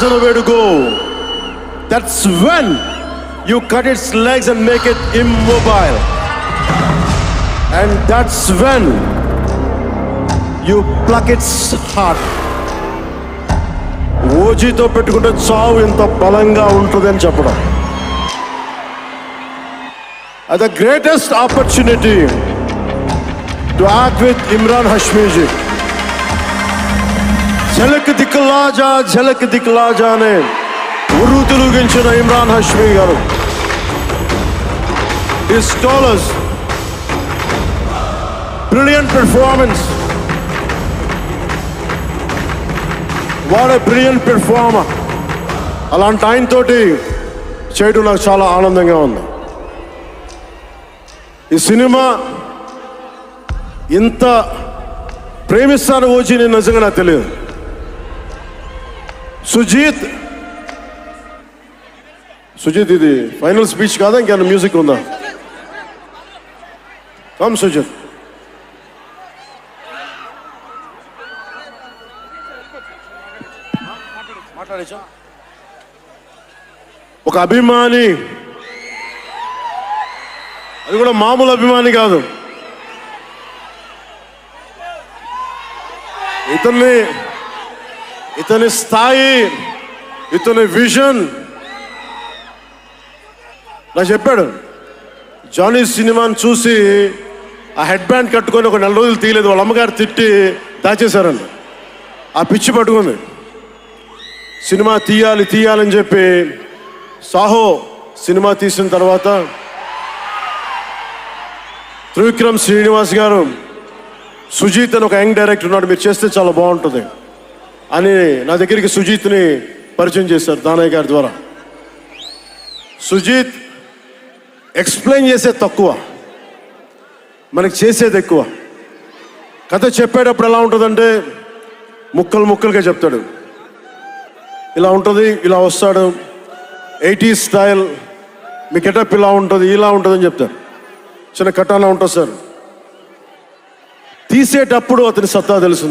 ప్రజలు వేడుకో that's when you cut its legs and make it immobile and that's when you pluck its heart ఓజీతో పెట్టుకుంటే చావు ఇంత బలంగా ఉంటుంది అని చెప్పడం the greatest opportunity to act with Imran హష్మీజీ ఝలక్ దిక్లాజా ఝలక్ దిక్లాజా అనే ఉరు తెలుగించిన ఇమ్రాన్ హష్మీ గారు. His స్టాలర్స్ brilliant performance what brilliant performer అలాంటి ఆయనతోటి చేయడం నాకు చాలా ఆనందంగా ఉంది. ఈ సినిమా ఇంత ప్రేమిస్తాను వచ్చి నేను నిజంగా నాకు తెలియదు. సుజీత్. సుజిత్ ఇది ఫైనల్ స్పీచ్ కాదా? ఇంకేమైనా మ్యూజిక్ ఉందా? కమ్ సుజిత్. ఒక అభిమాని. అది కూడా మామూలు అభిమాని కాదు. ఇతన్ని ఇతని స్థాయి ఇతని విజన్ నా చెప్పాడు జానీ సినిమాని చూసి ఆ హెడ్ బ్యాండ్ కట్టుకొని ఒక నెల రోజులు తీయలేదు వాళ్ళ అమ్మగారు తిట్టి దాచేశారని. ఆ పిచ్చి పట్టుకుంది. సినిమా తీయాలి తీయాలని చెప్పి సాహో సినిమా తీసిన తర్వాత త్రివిక్రమ్ శ్రీనివాస్ గారు సుజీత్ అని ఒక యంగ్ డైరెక్టర్ ఉన్నాడు మీరు చేస్తే చాలా బాగుంటుంది. అని నా దగ్గరికి సుజీత్ని పరిచయం చేశారు దానయ్య గారి ద్వారా. సుజీత్ ఎక్స్ప్లెయిన్ చేసేది తక్కువ మనకి చేసేది ఎక్కువ. కథ చెప్పేటప్పుడు ఎలా ఉంటుందంటే ముక్కలు ముక్కలుగా చెప్తాడు. ఇలా ఉంటుంది ఇలా వస్తాడు ఎయిటీ స్టైల్ మీ గెటప్ ఇలా ఉంటుంది ఇలా ఉంటుందని చెప్తారు. చిన్న కటానా ఉంటుంది సార్. తీసేటప్పుడు అతని సత్తా తెలుసు